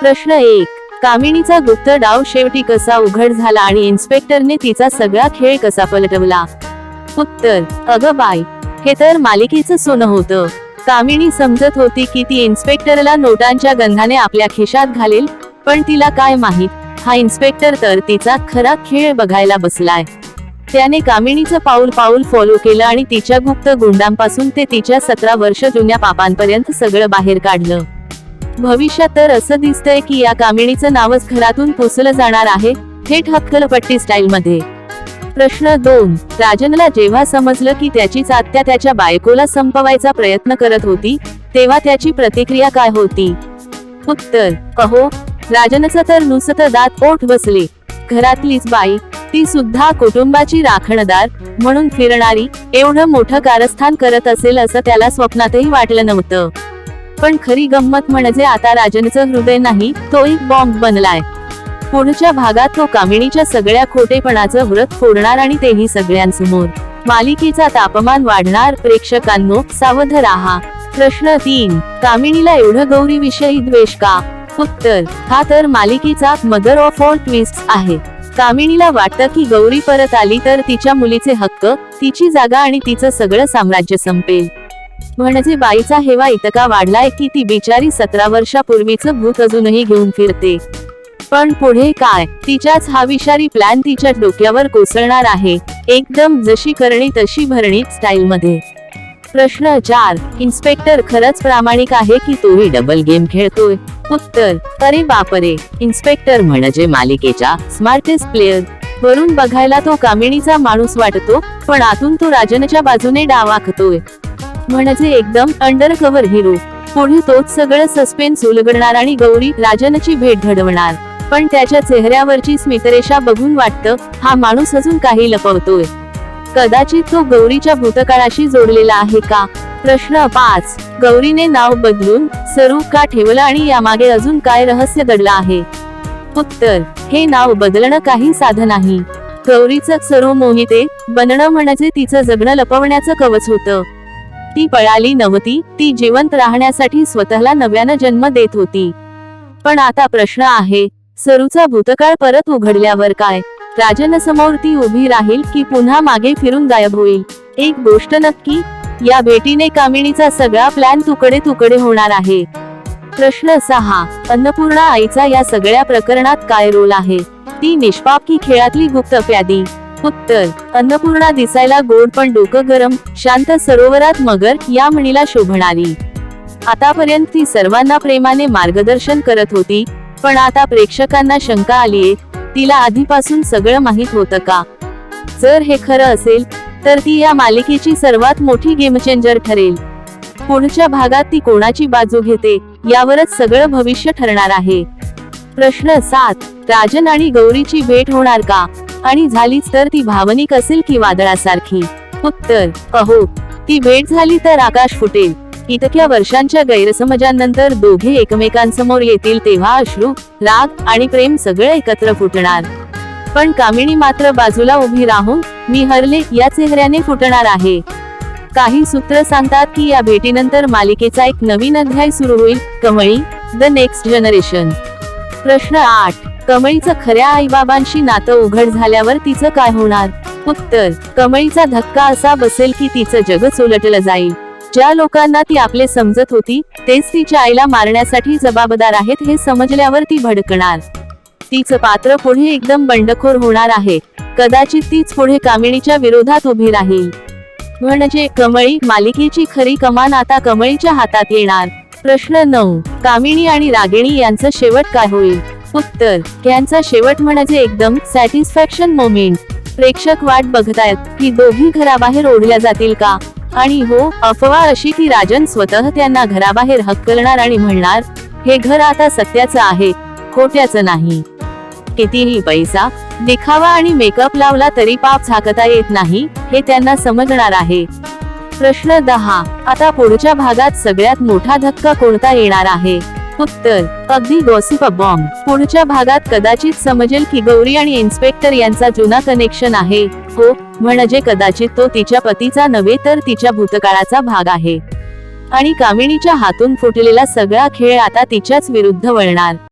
प्रश्न एक. कामिणीचा गुप्त डाव शेवटी कसा उघड झाला आणि इन्स्पेक्टरने तिचा सगळा खेळ कसा पलटवला? उत्तर. अग बाय हे तर मालिकेचं सोनं होतं. कामिणी समजत होती की ती इन्स्पेक्टरला नोटांच्या गंधाने आपल्या खिशात घालेल पण तिला काय माहीत? हा इन्स्पेक्टर तर तिचा खरा खेळ बघायला बसलाय. त्याने कामिणीचं पाऊल पाऊल फॉलो केलं आणि तिच्या गुप्त गुंडांपासून ते तिच्या सतरा वर्ष जुन्या पापांपर्यंत सगळं बाहेर काढलं. भविष्यात तर असं दिसतंय की या कामिणीचं नावच घरातून पुसलं जाणार आहे थेट हक्कलपट्टी स्टाईल मध्ये प्रश्न दोन. राजनला जेव्हा समजलं की त्याचीच आत्या त्याच्या बायकोला संपवायचा प्रयत्न करत होती तेव्हा त्याची प्रतिक्रिया काय होती? उत्तर. अहो राजनचं तर नुसतं दात ओठ बसले. घरातलीच बाई ती सुद्धा कुटुंबाची राखणदार म्हणून फिरणारी एवढं मोठं कारस्थान करत असेल असं त्याला स्वप्नातही वाटलं नव्हतं. पण खरी गंमत म्हणजे आता राजनचं हृदय नाही तो एक बॉम्ब बनलाय. पुढच्या भागात तो कामिणीच्या सगळ्या खोटेपणाचं व्रत फोडणार आणि तेही सगळ्यांसमोर. मालिकेचा तापमान वाढणार प्रेक्षकांनो सावध राहा. प्रश्न तीन कामिणीला एवढं गौरी विषयी द्वेष का? उत्तर हा तर मालिकेचा मदर ऑफ ऑल ट्विस्ट आहे. कामिणीला वाटतं की गौरी परत आली तर तिच्या मुलीचे हक्क तिची जागा आणि तिचं सगळं साम्राज्य संपेल. म्हणजे बाईचा हेवा इतका वाढलाय की ती बिचारी सतरा वर्षापूर्वीचं भूत अजूनही घेऊन फिरते. पण पुढे काय? तिच्याच हा विषारी प्लॅन तिच्या डोक्यावर कोसळणार आहे. एकदम जशी करणी तशी भरणी स्टाईल मध्ये प्रश्न चार. इन्स्पेक्टर खरंच प्रामाणिक आहे की तोही डबल गेम खेळतोय? उत्तर अरे बापरे! इन्स्पेक्टर म्हणजे मालिकेच्या स्मार्टेस्ट प्लेअर वरून बघायला तो कामिणीचा माणूस वाटतो पण आतून तो राजनच्या बाजूने डावाखतोय म्हणजे एकदम अंडर कव्हर हिरो पुढे तोच सगळं सस्पेन्स उलगडणार आणि गौरी राजनची भेट घडवणार. पण त्याच्या चेहऱ्यावरची स्मितरेषा बघून वाटतं हा माणूस अजून काही लपवतोय. कदाचित तो गौरीच्या भूतकाळाशी जोडलेला आहे का? प्रश्न पाच. गौरीने नाव बदलून सरू का ठेवलं आणि यामागे अजून काय रहस्य दडलं आहे? उत्तर. हे नाव बदलणं काही साधं नाही. गौरीचं सरू मोहिते बनणं म्हणजे तिचं जगणं लपवण्याचं कवच होतं. ती पळाली नव्हती ती जिवंत राहण्यासाठी स्वतःला नव्यानं जन्म देत होती. पण आता प्रश्न आहे सरूचा भूतकाळ परत उघडल्यावर काय? राजन समोर ती उभी राहील की पुन्हा मागे फिरून गायब होईल? एक गोष्ट नक्की या भेटीने कामिणीचा सगळा प्लॅन तुकडे तुकडे होणार आहे. प्रश्न सहा अन्नपूर्णा आईचा या सगळ्या प्रकरणात काय रोल आहे? ती निष्पाप की खेळातली गुप्त प्यादी? उत्तर अन्नपूर्णा दिसायला गोड पण डोकं गरम शांत सरोवरात मगर या म्हणीला शोभणारी. आतापर्यंत ती सर्वांना प्रेमाने मार्गदर्शन करत होती पण आता प्रेक्षकांना शंका आलीये तिला आधीपासून सगळं माहीत होतं का? जर हे खरं असेल तर ती या मालिकेची सर्वात मोठी गेमचेंजर ठरेल. पुढच्या भागात ती कोणाची बाजू घेते यावरच सगळं भविष्य ठरणार आहे. प्रश्न सात राजन आणि गौरीची भेट होणार का? आणि झालीच तर ती भावनिक असेल की वादळासारखी. उत्तर अहो ती भेट झाली तर आकाश फुटेल. इतक्या वर्षांच्या गैरसमजांनंतर दोघे एकमेकांसमोर येतील तेव्हा अश्रू राग आणि प्रेम सगळं एकत्र फुटणार. पण कामिणी मात्र बाजूला उभी राहून मी हरले या चेहऱ्याने फुटणार आहे. काही सूत्र सांगतात की या भेटीनंतर मालिकेचा एक नवीन अध्याय सुरू होईल कमळी द नेक्स्ट जनरेशन. प्रश्न आठ. कमळीचं खऱ्या आईबाबांशी नातं उघड झाल्यावर तिचं काय होणार? उत्तर कमळीचा धक्का असा बसेल की तिचं जगच उलटलं जाईल. ज्या लोकांना ती आपले समजत होती तेच तिच्या आईला मारण्यासाठी जबाबदार आहेत हे समजल्यावर ती भडकणार. तिचं पात्र पुढे एकदम बंडखोर होणार आहे. कदाचित तीच पुढे कामिणीच्या विरोधात उभी राहील. म्हणजे कमळी मालिकेची खरी कमान आता कमळीच्या हातात येणार. प्रश्न नऊ कामिणी आणि रागिणी यांचं शेवट काय होईल? उत्तर. यांचा शेवट म्हणजे एकदम सॅटिस्फॅक्शन मोमेंट प्रेक्षक वाट बघतायत की दोघी घराबाहेर ओढल्या जातील का? आणि हो अफवा अशी की राजन स्वतः त्यांना घराबाहेर हक्कलणार आणि म्हणणार हे घर आता सत्याचं आहे खोट्याचं नाही. कितीही पैसा दिखावा आणि मेकअप लावला तरी पाप झाकता येत नाही हे त्यांना समजणार आहे. प्रश्न दहा. आता पुढच्या भागात सगळ्यात मोठा धक्का कोणता येणार आहे? उत्तर अगदी गॉसिप बॉम्ब पुढच्या भागात कदाचित समजेल की गौरी आणि इन्स्पेक्टर यांचा जुना कनेक्शन आहे. हो म्हणजे कदाचित तो तिच्या पतीचा नव्हे तर तिच्या भूतकाळाचा भाग आहे. आणि कामिणीच्या हातून फुटलेला सगळा खेळ आता तिच्याच विरुद्ध वळणार.